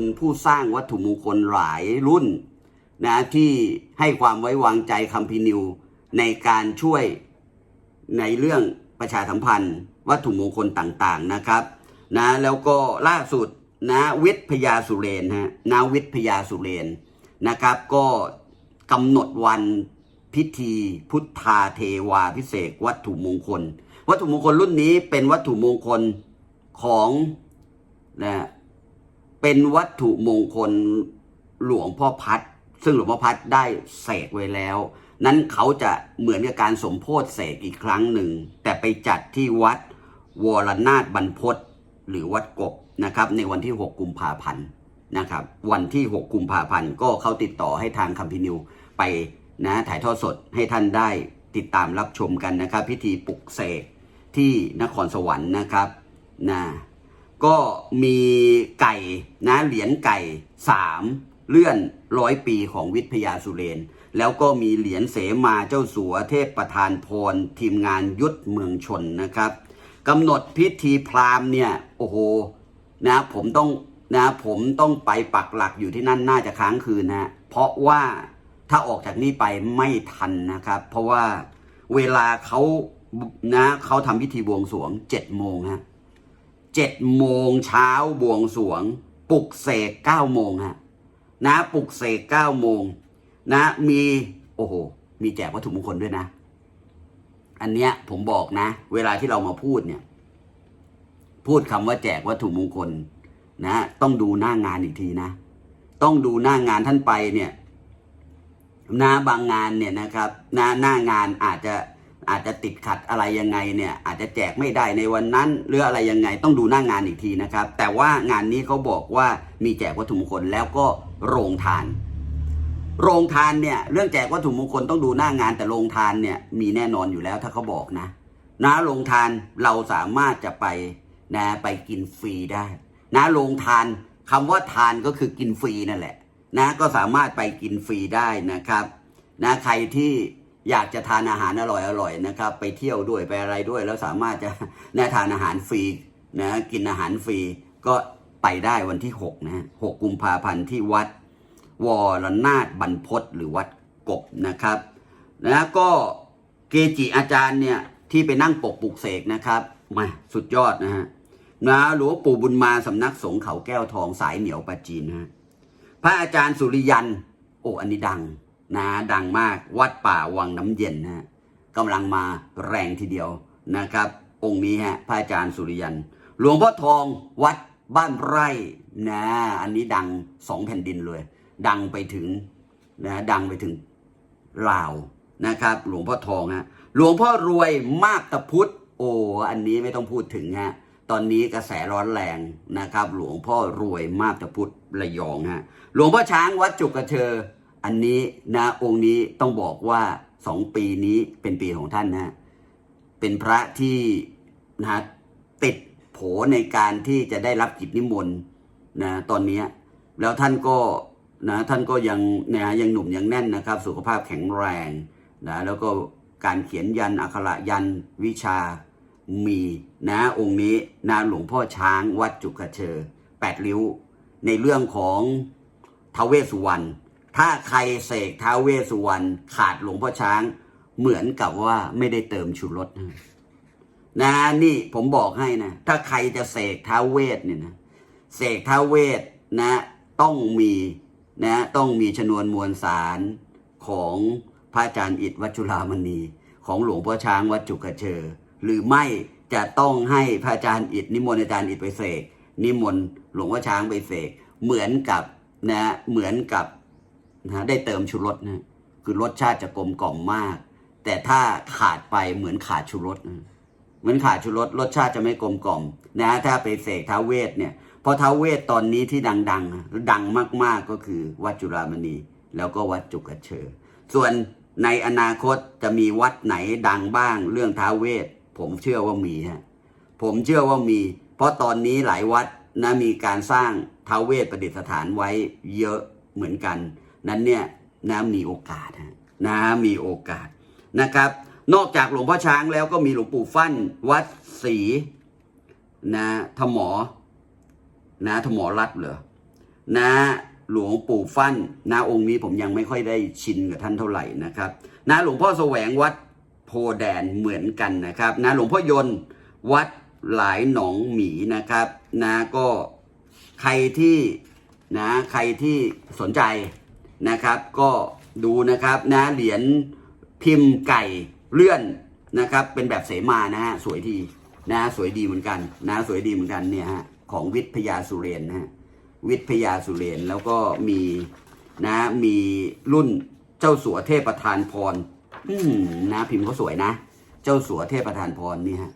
คุณผู้สร้างวัตถุมงคลหลายรุ่นนะที่ให้ความไว้วางใจคัมพีร์นิว ในการช่วยในเรื่องประชาสัมพันธ์ วัตถุมงคลต่างๆนะครับนะแล้วก็ล่าสุดนะวิทย์พยาสุเรนฮะนาวิทย์พยาสุเรนนะครับ ก็กำหนดวันพิธีพุทธาเทวาพิเศษวัตถุมงคล วัตถุมงคลรุ่นนี้เป็นวัตถุมงคลของนะ เป็นวัตถุมงคลหลวงพ่อพัด ซึ่งหลวงพ่อพัดได้เสกไว้แล้ว นั้นเขาจะเหมือนกับการสมโพธิเสกอีกครั้งหนึ่ง แต่ไปจัดที่วัดวรนาถบรรพตหรือวัดกบนะครับ ในวันที่ 6 กุมภาพันธ์นะครับ วันที่ 6 กุมภาพันธ์ก็เขาติดต่อให้ทางคัมพินิวไปนะถ่ายทอดสดให้ท่านได้ติดตามรับชมกันนะครับ พิธีปลุกเสกที่นครสวรรค์นะครับนะ ก็มีไก่นะเหรียญไก่สามเลื่อนร้อยปีของวิทยาสุเรน แล้วก็มีเหรียญเสมาเจ้าสัวเทพประธานพร ทีมงานยุทธเมืองชนนะครับกำหนดพิธีพราหมณ์เนี่ย โอ้โหนะผมต้องนะผมต้องไปปักหลักอยู่ที่นั่นน่าจะค้างคืนนะเพราะว่าถ้าออกจากนี่ไปไม่ทันนะครับ เพราะว่าเวลาเขานะเขาทำพิธีบวงสรวงเจ็ดโมงฮะ เจ็ดโมงเช้าบวงสวง ปลุกเสกเก้าโมงฮะนะปลุกเสกเก้าโมงนะมีโอ้โห มีแจกวัตถุมงคลด้วยนะ อันเนี้ยผมบอกนะ เวลาที่เรามาพูดเนี่ย พูดคำว่าแจกวัตถุมงคล นะ ต้องดูหน้างานอีกทีนะ ต้องดูหน้างานท่านไปเนี่ยนะบางงานเนี่ยนะครับน้าหน้างานอาจจะ อาจจะติดขัดอะไรยังไงเนี่ยอาจจะแจกไม่ได้ในวันนั้นหรืออะไรยังไงต้องดูหน้างานอีกทีนะครับ แต่ว่างานนี้เขาบอกว่ามีแจกวัตถุมงคลแล้วก็โรงทาน โรงทานเนี่ยเรื่องแจกวัตถุมงคลต้องดูหน้างานแต่โรงทานเนี่ยมีแน่นอนอยู่แล้วถ้าเขาบอกนะ นะโรงทานเราสามารถจะไปนะไปกินฟรีได้ นะโรงทานคำว่าทานก็คือกินฟรีนั่นแหละ นะก็สามารถไปกินฟรีได้นะครับ นะใครที่ อยากจะทานอาหารอร่อยๆนะครับ ไปเที่ยวด้วยไปอะไรด้วย แล้วสามารถจะนะทานอาหารฟรีนะกินอาหารฟรีก็ไปได้วันที่6นะหกกุมภาพันธ์ที่วัดวรนาถบรรพตหรือวัดกบนะครับนะก็เกจิอาจารย์เนี่ยที่ไปนั่งปกปลุกเสกนะครับมาสุดยอดนะฮะนะหลวงปู่บุญมาสำนักสงฆ์เขาแก้วทองสายเหนียวปาจีนฮะพระอาจารย์สุริยัน โอ้อันนี้ดัง นะดังมากวัดป่าวังน้ำเย็นนะฮะกำลังมาแรงทีเดียวนะครับ องค์นี้ฮะพระอาจารย์สุริยัน หลวงพ่อทองวัดบ้านไร่นะอันนี้ดังสองแผ่นดินเลย ดังไปถึงนะดังไปถึงลาวนะครับ หลวงพ่อทองฮะหลวงพ่อรวยมากตะพุทธโอ้อันนี้ไม่ต้องพูดถึงฮะตอนนี้กระแสร้อนแรงนะครับ หลวงพ่อรวยมากตะพุทธระยองฮะหลวงพ่อช้างวัดจุกกระเชอ อันนี้นะองค์นี้ต้องบอกว่าสองปีนี้เป็นปีของท่านนะเป็นพระที่นะติดโผในการที่จะได้รับกิจนิมนต์นะตอนนี้แล้วท่านก็นะท่านก็ยังนะยังหนุ่มยังแน่นนะครับ สุขภาพแข็งแรงนะแล้วก็การเขียนยันอักขระยันวิชามีนะองค์นี้นะหลวงพ่อช้างวัดจุกเชอแปดริ้ว ในเรื่องของท้าวเวสุวรรณ ถ้าใครเสกท้าวเวสสุวรรณขาดหลวงพ่อช้าง เหมือนกับว่าไม่ได้เติมชูรสนะนะนี่ผมบอกให้นะ ถ้าใครจะเสกท้าวเวทเนี่ยนะเสกท้าวเวทนะ ต้องมีนะต้องมีชนวนมวลสารของพระอาจารย์อิฐวัดจุฬามณีของหลวงพ่อช้างวัดจุกเชอหรือไม่จะต้องให้พระอาจารย์อิฐนิมนต์อาจารย์อิฐไปเสกนิมนต์หลวงพ่อช้างไปเสกเหมือนกับนะเหมือนกับ นะได้เติมชูรสนะคือรสชาติจะกลมกล่อมมาก แต่ถ้าขาดไปเหมือนขาดชูรสนะเหมือนขาดชูรสรสชาติจะไม่กลมกล่อมนะถ้าไปเสกท้าเวทเนี่ยเพราะท้าเวทตอนนี้ที่ดังๆอดังมากๆก็คือวัดจุฬามณี แล้วก็วัดจุกเชอส่วนในอนาคตจะมีวัดไหนดังบ้างเรื่องท้าเวท ผมเชื่อว่ามีฮะผมเชื่อว่ามี เพราะตอนนี้หลายวัดนะมีการสร้างท้าเวทประดิษฐานไว้เยอะเหมือนกัน นั้นเนี่ยนะมีโอกาสฮะนะมีโอกาสนะครับ นอกจากหลวงพ่อช้างแล้วก็มีหลวงปู่ฟั่นวัดศรีนะธมอนะธมอรัตเหรอนะหลวงปู่ฟั่นนะองค์นี้ผมยังไม่ค่อยได้ชินกับท่านเท่าไหร่นะครับนะหลวงพ่อแสวงวัดโพแดนเหมือนกันนะครับนะหลวงพ่อยนต์วัดหลายหนองหมีนะครับนะก็ใครที่นะใครที่สนใจ นะครับ ก็ดูนะครับนะเหรียญพิมพ์ไก่เลื่อนนะครับ เป็นแบบเสมานะฮะสวยทีนะสวยดีเหมือนกันนะสวยดีเหมือนกันเนี่ยฮะของวิทยาสุเรนนะฮะวิทยาสุเรนแล้วก็มีนะมีรุ่นเจ้าสัวเทพประธานพร อืมนะพิมพ์เขาสวยนะ เจ้าสัวเทพประธานพรนี่ฮะ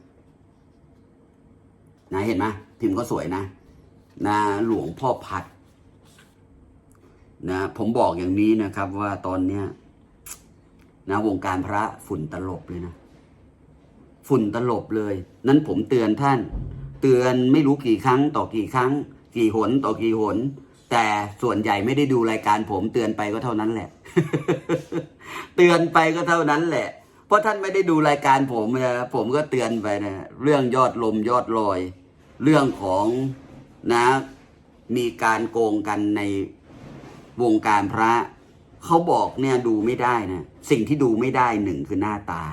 นะเห็นไหมพิมพ์ก็สวยนะนะหลวงพ่อพัด นะผมบอกอย่างนี้นะครับว่าตอนเนี้ยนะวงการพระฝุ่นตลบเลยนะ ฝุ่นตลบเลย นั้นผมเตือนท่าน เตือนไม่รู้กี่ครั้ง ต่อกี่ครั้ง กี่หนต่อกี่หน แต่ส่วนใหญ่ไม่ได้ดูรายการผมเตือนไปก็เท่านั้นแหละ เตือนไปก็เท่านั้นแหละ เพราะท่านไม่ได้ดูรายการผมนะผมก็เตือนไปนะเรื่องยอดลมยอดลอย เรื่องของนะ มีการโกงกันใน วงการพระเขาบอกเนี่ยดูไม่ได้นะสิ่งที่ดูไม่ได้หนึ่งคือหน้าตา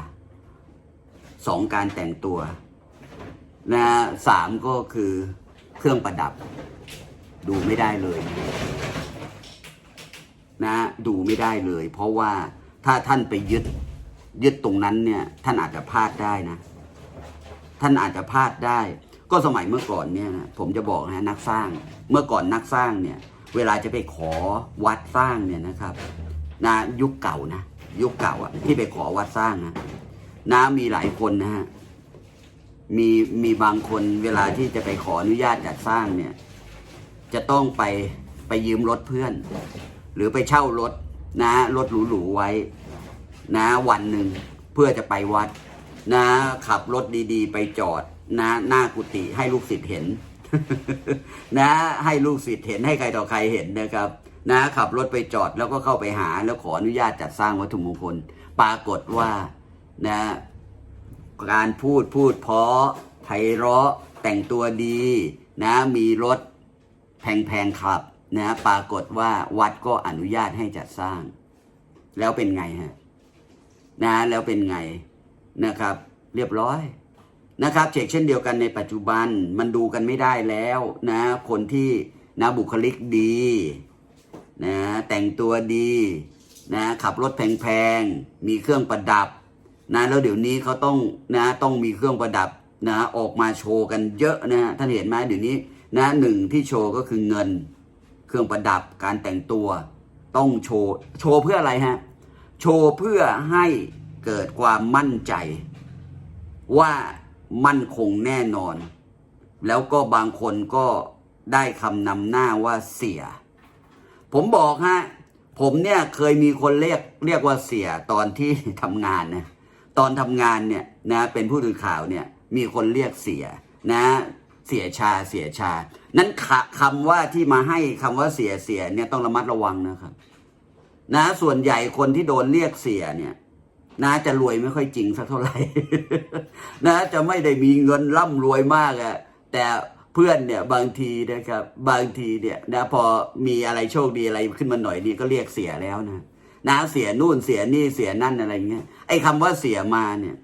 สองการแต่งตัวนะสามก็คือเครื่องประดับ ดูไม่ได้เลยนะดูไม่ได้เลย เพราะว่าถ้าท่านไปยึดยึดตรงนั้นเนี่ยท่านอาจจะพลาดได้นะ ท่านอาจจะพลาดได้ ก็สมัยเมื่อก่อนเนี่ยนะผมจะบอกนะนักสร้างเมื่อก่อนนักสร้างเนี่ย เวลาจะไปขอวัดสร้างเนี่ยนะครับนะยุคเก่านะยุคเก่าอะที่ไปขอวัดสร้างนะนะมีหลายคนนะฮะมีมีบางคนเวลาที่จะไปขออนุญาตจัดสร้างเนี่ย จะต้องไปไปยืมรถเพื่อน หรือไปเช่ารถนะรถหรูๆไว้ นะวันหนึ่งเพื่อจะไปวัด นะขับรถดีๆ ไปจอดนะหน้ากุฏิให้ลูกศิษย์เห็น นะให้ลูกศิษย์เห็นให้ใครต่อใครเห็นนะครับนะขับรถไปจอดแล้วก็เข้าไปหาแล้วขออนุญาตจัดสร้างวัตถุมงคล ปรากฏว่านะการพูดพูดเพราะไพเราะแต่งตัวดีนะมีรถแพงๆขับนะปรากฏว่าวัดก็อนุญาตให้จัดสร้าง แล้วเป็นไงฮะนะแล้วเป็นไงนะครับ เรียบร้อย นะครับเชกเช่นเดียวกันในปัจจุบันมันดูกันไม่ได้แล้วนะคนที่นะบุคลิกดีนะแต่งตัวดีนะขับรถแพงๆ มีเครื่องประดับนะแล้วเดี๋ยวนี้เขาต้องนะต้องมีเครื่องประดับนะออกมาโชว์กันเยอะนะท่านเห็นไหมเดี๋ยวนี้นะหนึ่งที่โชว์ก็คือเงิน เครื่องประดับการแต่งตัว ต้องโชว์โชว์เพื่ออะไรฮะโชว์เพื่อให้เกิดความมั่นใจว่า มั่นคงแน่นอน แล้วก็บางคนก็ได้คำนำหน้าว่าเสีย ผมบอกฮะ ผมเนี่ยเคยมีคนเรียกเรียกว่าเสียตอนที่ทำงานนะตอนทำงานเนี่ยนะเป็นผู้สื่อข่าวเนี่ยมีคนเรียกเสียนะเสียชาเสียชา นั้นคคำว่าที่มาให้คำว่าเสียเสียเนี่ยต้องระมัดระวังนะครับ นะส่วนใหญ่คนที่โดนเรียกเสียเนี่ย นะจะรวยไม่ค่อยจริงสักเท่าไหร่นะจะไม่ได้มีเงินร่ำรวยมากอะแต่เพื่อนเนี่ยบางทีนะครับ บางทีเนี่ยนะพอมีอะไรโชคดีอะไรขึ้นมาหน่อยนี่ก็เรียกเสียแล้วนะนะเสียนู่นเสียนี่เสียนั่นอะไรเงี้ยไอ้คำว่าเสียมาเนี่ย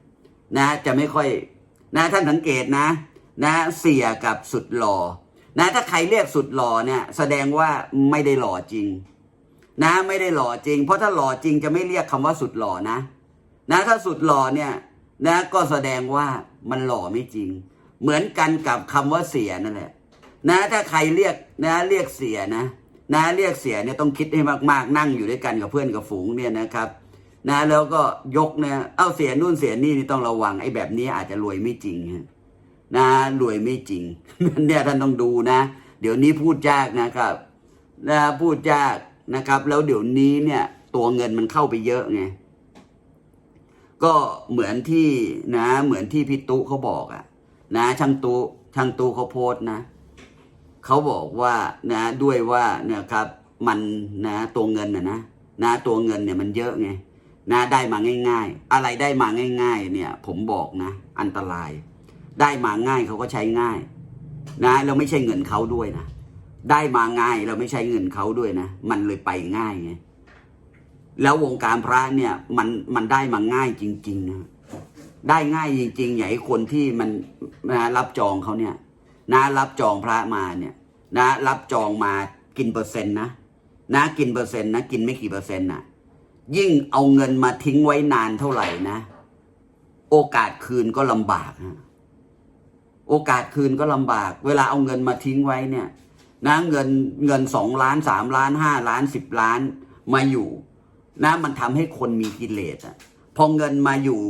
นะ จะไม่ค่อย นะท่านสังเกตนะ นะ เสียกับสุดหล่อนะถ้าใครเรียกสุดหล่อเนี่ย แสดงว่าไม่ได้หล่อจริง นะไม่ได้หล่อจริง เพราะถ้าหล่อจริงจะไม่เรียกคำว่าสุดหล่อนะ นะถ้าสุดหล่อเนี่ยนะก็แสดงว่ามันหล่อไม่จริง เหมือนกันกับคำว่าเสียนั่นแหละ นะถ้าใครเรียกนะเรียกเสียนะ นะเรียกเสียเนี่ยต้องคิดให้มากๆ นั่งอยู่ด้วยกันกับเพื่อนกับฝูงเนี่ยนะครับ นะแล้วก็ยกเนี่ยเอาเสียนู่นเสียนี่นี่ต้องระวังไอ้แบบนี้อาจจะรวยไม่จริงฮะนะรวยไม่จริงเนี่ยท่านต้องดูนะ เดี๋ยวนี้พูดยากนะครับนะพูดยากนะครับ แล้วเดี๋ยวนี้เนี่ย ตัวเงินมันเข้าไปเยอะไง ก็เหมือนที่นะ เหมือนที่พี่ตุเขาบอกอะนะช่างตุช่างตุเขาโพสต์นะเขาบอกว่านะด้วยว่าเนี่ยครับมันนะตัวเงินนะนะนะตัวเงินเนี่ยมันเยอะไงนะได้มาง่าย ๆ อะไรได้มาง่าย ๆ เนี่ย ผมบอกนะ อันตราย ได้มาง่ายเขาก็ใช้ง่าย นะแล้วไม่ใช่เงินเขาด้วยนะได้มาง่ายเราไม่ใช้เงินเขาด้วยนะ มันเลยไปง่ายไง แล้ววงการพระเนี่ยมันมันได้มาง่ายจริง ๆ นะ ได้ง่ายจริงๆอย่างไอ้คนที่มันนะรับจองเขาเนี่ยนะรับจองพระมาเนี่ย นะ รับจองมากินเปอร์เซ็นต์นะนะกินเปอร์เซ็นต์นะกินไม่กี่เปอร์เซ็นต์นะยิ่งเอาเงินมาทิ้งไว้นานเท่าไหร่นะ โอกาสคืนก็ลำบากฮะโอกาสคืนก็ลำบาก เวลาเอาเงินมาทิ้งไว้เนี่ย นะเงินเงินสองล้านสามล้านห้าล้านสิบล้านมาอยู่ นะมันทำให้คนมีกิเลสอะพอเงินมาอยู่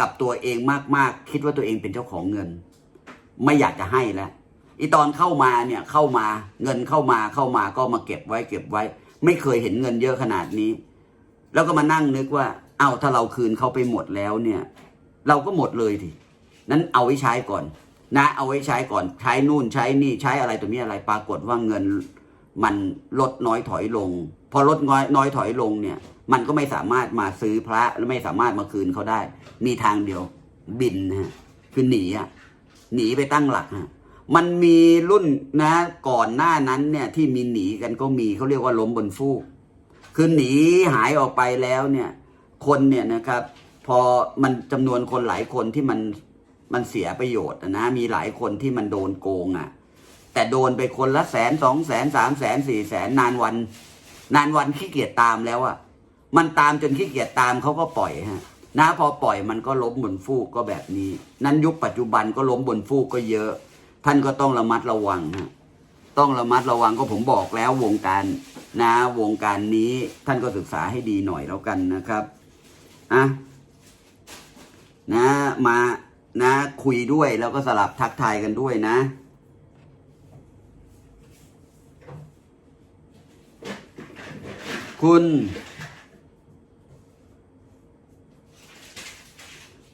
กับตัวเองมากๆ คิดว่าตัวเองเป็นเจ้าของเงิน ไม่อยากจะให้แล้วอีตอนเข้ามาเนี่ยเข้ามาเงินเข้ามาเข้ามาก็มาเก็บไว้เก็บไว้ ไม่เคยเห็นเงินเยอะขนาดนี้ แล้วก็มานั่งนึกว่า เอ้าถ้าเราคืนเขาไปหมดแล้วเนี่ย เราก็หมดเลยทีนั้นเอาไว้ใช้ก่อน นะ เอาไว้ใช้ก่อนใช้นู่นใช้นี่ใช้อะไรตัวนี้อะไรปรากฏว่าเงิน มันลดน้อยถอยลง พอลดน้อยน้อยถอยลงเนี่ย มันก็ไม่สามารถมาซื้อพระและไม่สามารถมาคืนเขาได้ มีทางเดียวบินนะฮะคือหนีอะหนีไปตั้งหลักฮะมันมีรุ่นนะก่อนหน้านั้นเนี่ยที่มีหนีกันก็มีเขาเรียกว่าล้มบนฟูกคือหนีหายออกไปแล้วเนี่ย คนเนี่ยนะครับ พอมันจำนวนคนหลายคนที่มันมันเสียประโยชน์นะมีหลายคนที่มันโดนโกงอะ แต่โดนไปคนละแสนสองแสนสามแสนสี่แสนนานวัน นานวันขี้เกียจตามแล้วอะมันตามจนขี้เกียจตามเขาก็ปล่อยฮะนะพอปล่อยมันก็ล้มบนฟูกก็แบบนี้ นั้นยุคปัจจุบันก็ล้มบนฟูกก็เยอะ ท่านก็ต้องระมัดระวังฮะต้องระมัดระวังก็ผมบอกแล้ววงการนะวงการนี้ท่านก็ศึกษาให้ดีหน่อยแล้วกันนะครับอะนะมานะคุยด้วยแล้วก็สลับทักทายกันด้วยนะ คุณ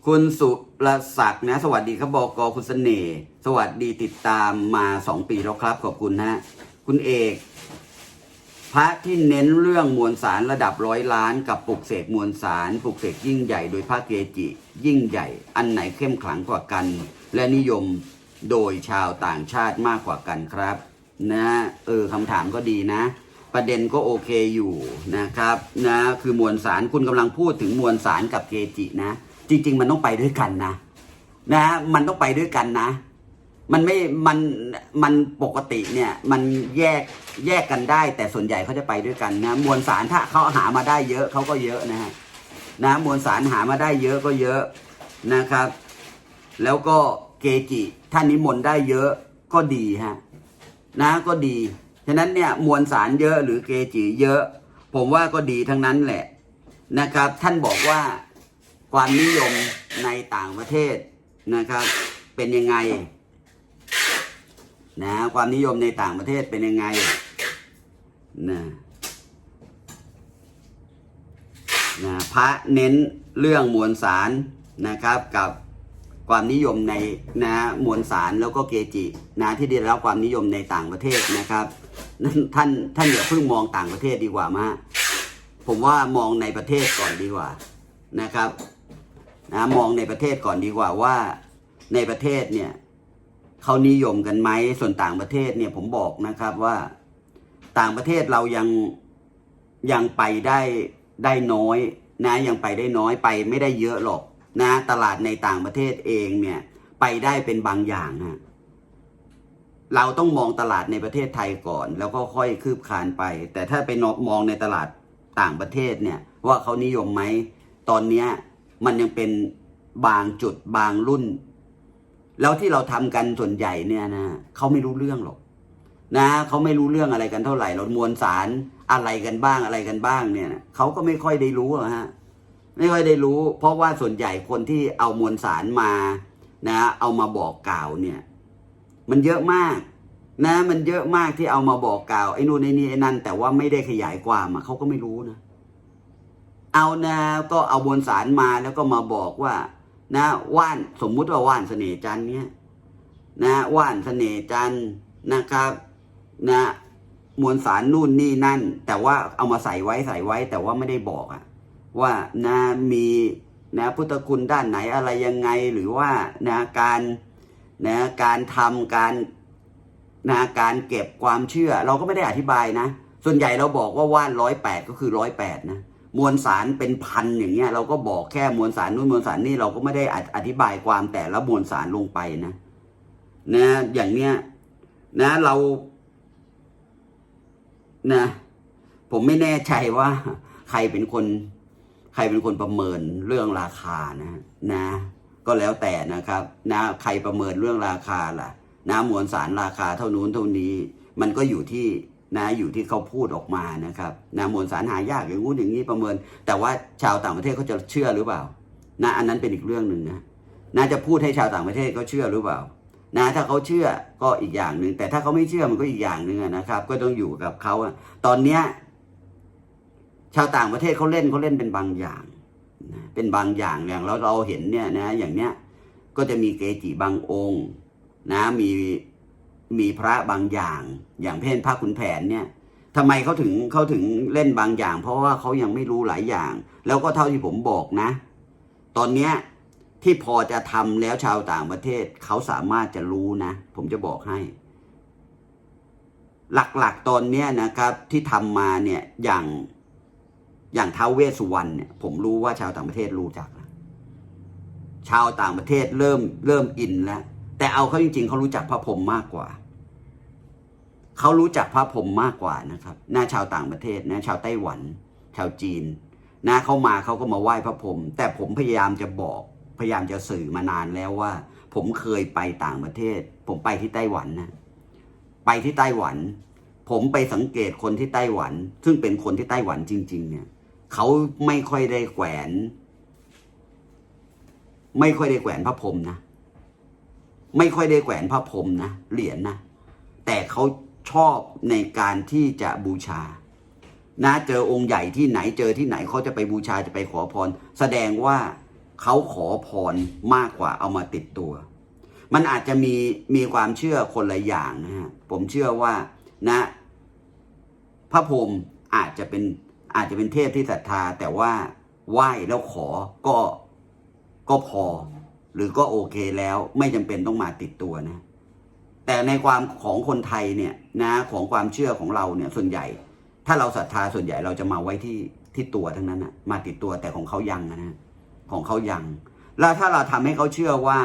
คุณสุรศักดิ์นะ สวัสดีครับบอกอคุณเสน่ห์สวัสดีติดตามมาสองปีแล้วครับ ขอบคุณนะคุณเอก พระที่เน้นเรื่องมวลสารระดับร้อยล้าน กับปลุกเสกมวลสารปลุกเสกยิ่งใหญ่โดยพระเกจิ ยิ่งใหญ่ อันไหนเข้มขลังกว่ากัน และนิยมโดยชาวต่างชาติมากกว่ากันครับ นะ เออคำถามก็ดีนะ ประเด็นก็โอเคอยู่นะครับนะคือมวลสารคุณกำลังพูดถึงมวลสารกับเกจินะ จริง ๆ มันต้องไปด้วยกันนะ นะมันต้องไปด้วยกันนะ มันไม่มันมันปกติเนี่ยมันแยกแยกกันได้ แต่ส่วนใหญ่เขาจะไปด้วยกันนะมวลสารถ้าเขาหามาได้เยอะเขาก็เยอะนะฮะนะมวลสารหามาได้เยอะก็เยอะนะครับ แล้วก็เกจิท่านนิมนต์ได้เยอะก็ดีฮะนะก็ดี ฉะนั้นเนี่ยมวลสารเยอะหรือเกจิเยอะ ผมว่าก็ดีทั้งนั้นแหละนะครับ ท่านบอกว่าความนิยมในต่างประเทศนะครับ เป็นยังไงนะความนิยมในต่างประเทศเป็นยังไงนะนะพระเน้นเรื่องมวลสารนะครับกับความนิยมในนะมวลสารแล้วก็เกจินะที่ได้รับความนิยมในต่างประเทศนะครับ ท่านท่านอย่าเพิ่งมองต่างประเทศดีกว่ามาผมว่ามองในประเทศก่อนดีกว่านะครับนะมองในประเทศก่อนดีกว่าว่าในประเทศเนี่ยเขานิยมกันไหมส่วนต่างประเทศเนี่ยผมบอกนะครับว่าต่างประเทศเรายังยังไปได้ได้น้อยนะยังไปได้น้อยไปไม่ได้เยอะหรอกนะตลาดในต่างประเทศเองเนี่ยไปได้เป็นบางอย่างฮะ เราต้องมองตลาดในประเทศไทยก่อน แล้วก็ค่อยคืบคลานไป แต่ถ้าไปมองในตลาดต่างประเทศเนี่ย ว่าเขานิยมไหมตอนนี้มันยังเป็นบางจุดบางรุ่น แล้วที่เราทำกันส่วนใหญ่เนี่ยนะเขาไม่รู้เรื่องหรอก นะเขาไม่รู้เรื่องอะไรกันเท่าไหร่เรามวลสารอะไรกันบ้างอะไรกันบ้างเนี่ยเขาก็ไม่ค่อยได้รู้หรอฮะไม่ค่อยได้รู้ เพราะว่าส่วนใหญ่คนที่เอามวลสารมานะ เอามาบอกกล่าวเนี่ย มันเยอะมาก นะ มันเยอะมากที่เอามาบอกกล่าวไอ้นู่นไอ้นี่ไอ้นั่นแต่ว่าไม่ได้ขยายความอะเขาก็ไม่รู้นะ เอานะก็เอามวลสารมาแล้วก็มาบอกว่า นะ ว่านสมมุติว่าว่านเสน่ห์จันเนี่ยนะว่านเสน่ห์จันนะครับ นะมวลสารนู่นนี่นั่น แต่ว่าเอามาใส่ไว้ใส่ไว้ แต่ว่าไม่ได้บอกอะว่านะมีนะพุทธคุณด้านไหนอะไรยังไงหรือว่านะการ นะการทำการนะการเก็บความเชื่อ เราก็ไม่ได้อธิบายนะ ส่วนใหญ่เราบอกว่าว่านร้อยแปดก็คือร้อยแปดนะมวลสารเป็นพันอย่างเงี้ยเราก็บอกแค่มวลสารนู้นมวลสารนี่เราก็ไม่ได้อธิบายความแต่ละมวลสารลงไปนะนะอย่างเนี้ยนะเรานะผมไม่แน่ใจว่าใครเป็นคน ใครเป็นคนประเมินเรื่องราคานะนะ ก็แล้วแต่นะครับนะใครประเมินเรื่องราคาล่ะนะมวลสารราคาเท่านู้นเท่านี้ มันก็อยู่ที่นะอยู่ที่เขาพูดออกมานะครับนะมวลสารหายากอย่างงู้นอย่างนี้ประเมิน แต่ว่าชาวต่างประเทศเขาจะเชื่อหรือเปล่านะอันนั้นเป็นอีกเรื่องหนึ่งนะน่าจะพูดให้ชาวต่างประเทศเขาเชื่อหรือเปล่านะถ้าเขาเชื่อก็อีกอย่างหนึ่งแต่ถ้าเขาไม่เชื่อมันก็อีกอย่างหนึ่งนะครับ ก็ต้องอยู่กับเขาตอนเนี้ยชาวต่างประเทศเขาเล่นเขาเล่นเป็นบางอย่าง เป็นบางอย่างอย่างเราเราเห็นเนี่ยนะ อย่างเนี้ยก็จะมีเกจิบางองค์นะมีมีพระบางอย่าง อย่างเพ่นพระขุนแผนเนี่ยทำไมเขาถึงเขาถึงเล่นบางอย่าง เพราะว่าเขายังไม่รู้หลายอย่าง แล้วก็เท่าที่ผมบอกนะ ตอนเนี้ยที่พอจะทำแล้วชาวต่างประเทศเขาสามารถจะรู้นะ ผมจะบอกให้ หลักๆตอนเนี้ยนะครับที่ทำมาเนี่ยอย่าง อย่างท้าวเวสสุวรรณเนี่ยผมรู้ว่าชาวต่างประเทศรู้จักแล้วชาวต่างประเทศเริ่มเริ่มอินแล้ว แต่เอาเขาจริงๆเขารู้จักพระพรหมมากกว่าเขารู้จักพระพรหมมากกว่านะครับหน้าชาวต่างประเทศนะชาวไต้หวัน ชาวจีนนะเขามาเขาก็มาไหว้พระพรหมแต่ผมพยายามจะบอกพยายามจะสื่อมานานแล้วว่า ผมเคยไปต่างประเทศ ผมไปที่ไต้หวันนะไปที่ไต้หวัน ผมไปสังเกตคนที่ไต้หวัน ซึ่งเป็นคนที่ไต้หวันจริง ๆ เนี่ย เขาไม่ค่อยได้แขวน ไม่ค่อยได้แขวนพระพรหมนะ ไม่ค่อยได้แขวนพระพรหมนะเหรียญนะแต่เขาชอบในการที่จะบูชา นะเจอองค์ใหญ่ที่ไหนเจอที่ไหนเขาจะไปบูชาจะไปขอพร แสดงว่าเขาขอพรมากกว่าเอามาติดตัว มันอาจจะมีมีความเชื่อคนละอย่างนะฮะผมเชื่อว่านะ พระพรหมอาจจะเป็น อาจจะเป็นเทพที่ศรัทธา แต่ว่าไหว้แล้วขอก็ก็พอ หรือก็โอเคแล้วไม่จำเป็นต้องมาติดตัวนะ แต่ในความของคนไทยเนี่ยนะของความเชื่อของเราเนี่ยส่วนใหญ่ ถ้าเราศรัทธาส่วนใหญ่เราจะมาไว้ที่ที่ตัวทั้งนั้นนะมาติดตัวแต่ของเขายังนะของเขายัง แล้วถ้าเราทำให้เขาเชื่อว่า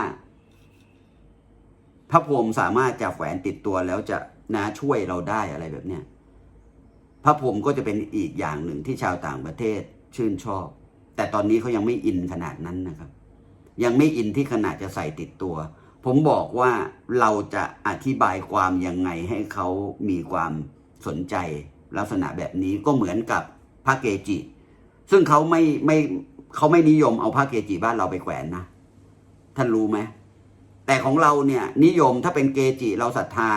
พระพรหมสามารถจะแฝนติดตัวแล้วจะนะช่วยเราได้อะไรแบบเนี้ย พระพรหมก็จะเป็นอีกอย่างหนึ่งที่ชาวต่างประเทศชื่นชอบ แต่ตอนนี้เขายังไม่อินขนาดนั้นนะครับ ยังไม่อินที่ขนาดจะใส่ติดตัว ผมบอกว่าเราจะอธิบายความยังไงให้เขามีความสนใจลักษณะแบบนี้ก็เหมือนกับพระเกจิ ซึ่งเขาไม่ไม่เขาไม่นิยมเอาพระเกจิบ้านเราไปแขวนนะ ท่านรู้ไหมแต่ของเราเนี่ยนิยมถ้าเป็นเกจิเราศรัทธา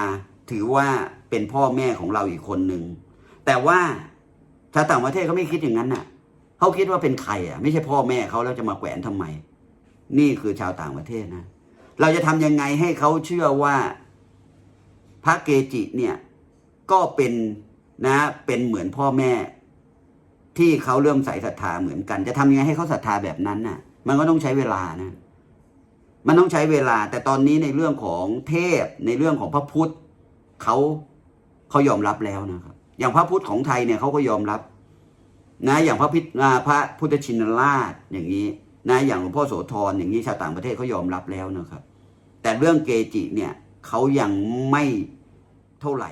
ถือว่าเป็นพ่อแม่ของเราอีกคนหนึ่ง แต่ว่าชาวต่างประเทศเขาไม่คิดอย่างนั้นน่ะเขาคิดว่าเป็นใครอะ ไม่ใช่พ่อแม่เขาแล้วจะมาแขวนทำไม นี่คือชาวต่างประเทศนะ เราจะทำยังไงให้เขาเชื่อว่าพระเกจิเนี่ย ก็เป็นนะเป็นเหมือนพ่อแม่ ที่เขาเริ่มใส่ศรัทธาเหมือนกัน จะทำยังไงให้เขาศรัทธาแบบนั้นน่ะ มันก็ต้องใช้เวลานะ มันต้องใช้เวลา แต่ตอนนี้ในเรื่องของเทพในเรื่องของพระพุทธเขาเขายอมรับแล้วนะครับ อย่างพระพุทธของไทยเนี่ยเขาก็ยอมรับ นะอย่างพระพิษอ่าพระพุทธชินราชอย่างนี้นะอย่างหลวงพ่อโสธรอย่างนี้ชาวต่างประเทศเขายอมรับแล้วนะครับ แต่เรื่องเกจิเนี่ยเขายังไม่เท่าไหร่